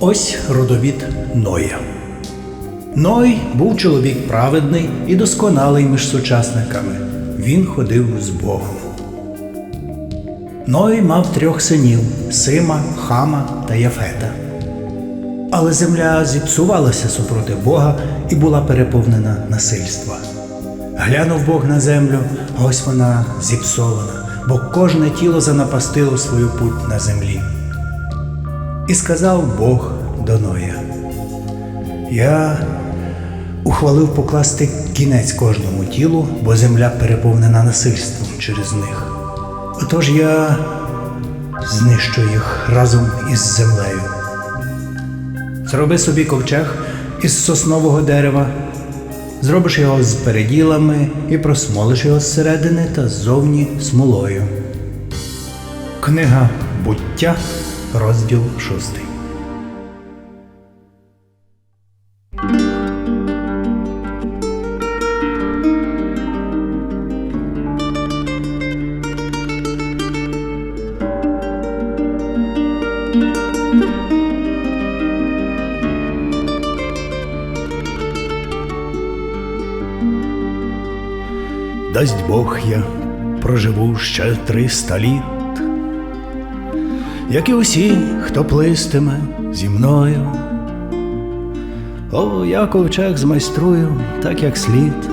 Ось родовід Ноя. Ной був чоловік праведний і досконалий між сучасниками. Він ходив з Богом. Ной мав трьох синів Сима, Хама та Яфета. Але земля зіпсувалася супроти Бога і була переповнена насильства. Глянув Бог на землю, ось вона зіпсована, бо кожне тіло занапастило свою путь на землі. І сказав Бог до Ноя: Я ухвалив покласти кінець кожному тілу, бо земля переповнена насильством через них. Отож я знищу їх разом із землею. Зроби собі ковчег із соснового дерева, зробиш його з переділами і просмолиш його зсередини та ззовні смолою. Книга буття, розділ шостий. Дасть Бог я проживу ще триста літ, як і усі, хто плистиме зі мною. О, я ковчег змайструю, так як слід.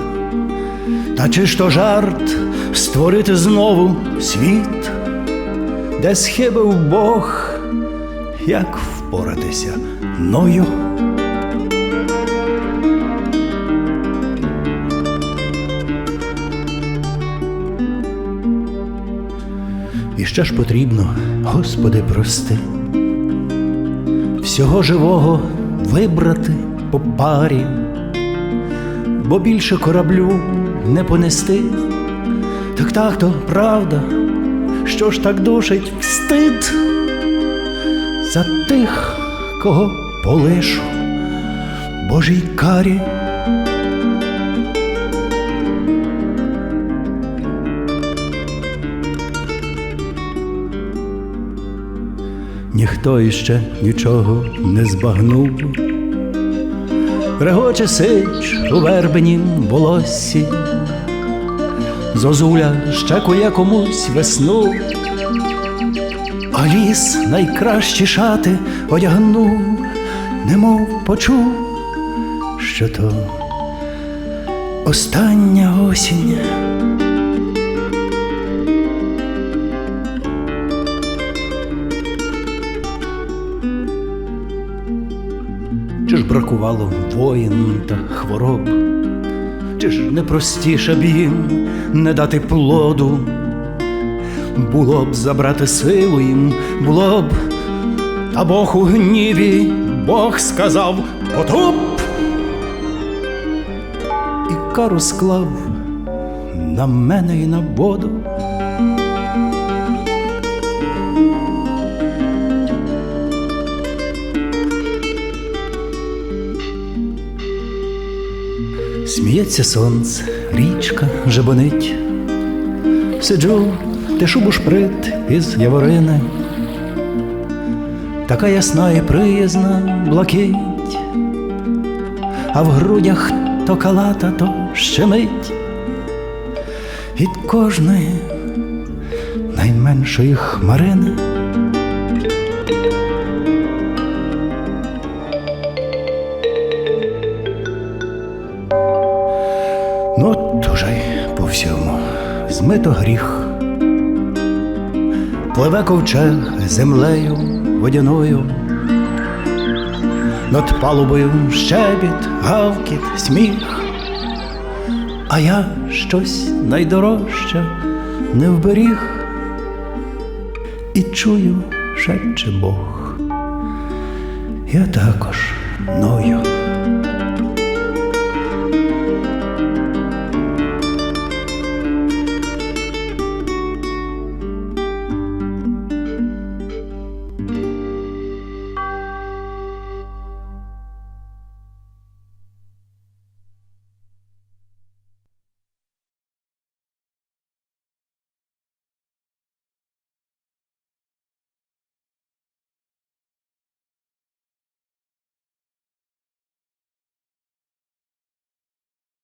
Та чи ж то жарт створити знову світ, де схибив Бог, як впоратися ною? І що ж потрібно, Господи, прости, всього живого вибрати по парі, бо більше кораблю не понести. Так так то правда, що ж так душить встид за тих, кого полишу Божій карі. Ніхто іще нічого не збагнув. Регоче сич у вербенім волоссі, Зозуля щекує комусь весну, а ліс найкращі шати одягнув, немов почув, що то остання осінь. Чи ж бракувало воїн та хвороб? Чи ж не простіше б їм не дати плоду? Було б забрати силу їм, було б, та Бог у гніві, Бог сказав потоп. І кару склав на мене і на воду. Сміється сонце, річка жебонить, сиджу, тешу бушприт із яворини, така ясна і приязна блакить, а в грудях то калата, то щемить. Від кожної найменшої хмарини. Змито гріх. Пливе ковчег землею водяною, над палубою щебіт, гавкіт, сміх, а я щось найдорожче не вберіг і чую, шепче Бог. Я також ною.